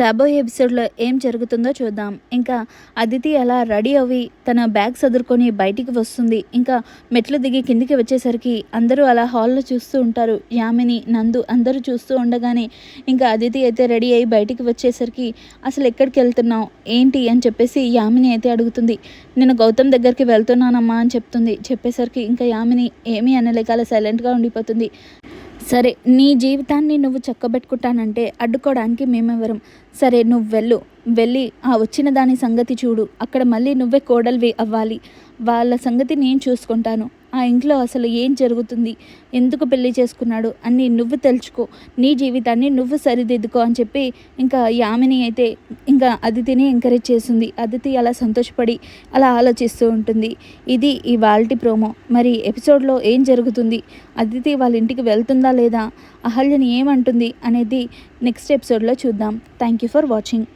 రాబోయే ఎపిసోడ్లో ఏం జరుగుతుందో చూద్దాం. ఇంకా అదితి అలా రెడీ అవి తన బ్యాగ్ సదురుకొని బయటికి వస్తుంది. ఇంకా మెట్లు దిగి కిందికి వచ్చేసరికి అందరూ అలా హాల్లో చూస్తూ ఉంటారు. యామిని నందు అందరూ చూస్తూ ఉండగానే ఇంకా అదితి అయితే రెడీ అయ్యి బయటికి వచ్చేసరికి అసలు ఎక్కడికి వెళ్తున్నావు? ఏంటి? అని చెప్పేసి యామిని అయితే అడుగుతుంది. నేను గౌతమ్ దగ్గరికి వెళ్తున్నానమ్మా అని చెప్తుంది. చెప్పేసరికి ఇంకా యామిని ఏమీ అనలేక అలా సైలెంట్గా ఉండిపోతుంది. సరే నీ జీవితాన్ని నువ్వు చక్కబెట్టుకుంటానంటే అడ్డుకోవడానికి మేమెవరం? సరే నువ్వు వెళ్ళు. వెళ్ళి ఆ వచ్చిన దాని సంగతి చూడు. అక్కడ మళ్ళీ నువ్వే కోడలివి అవ్వాలి. వాళ్ళ సంగతి నేను చూసుకుంటాను. ఆ ఇంట్లో అసలు ఏం జరుగుతుంది? ఎందుకు పెళ్ళి చేసుకున్నాడు? అని నువ్వు తెలుసుకో. నీ జీవితాన్ని నువ్వు సరిదిద్దుకో అని చెప్పి ఇంకా యామిని అయితే ఇంకా అదితిని ఎంకరేజ్ చేస్తుంది. అదితి అలా సంతోషపడి అలా ఆలోచిస్తూ ఉంటుంది. ఇది ఈ వాల్టి ప్రోమో. మరి ఎపిసోడ్లో ఏం జరుగుతుంది? అదితి వాళ్ళ ఇంటికి వెళ్తుందా లేదా? అహల్యని ఏమంటుంది? అనేది నెక్స్ట్ ఎపిసోడ్లో చూద్దాం. Thank you for watching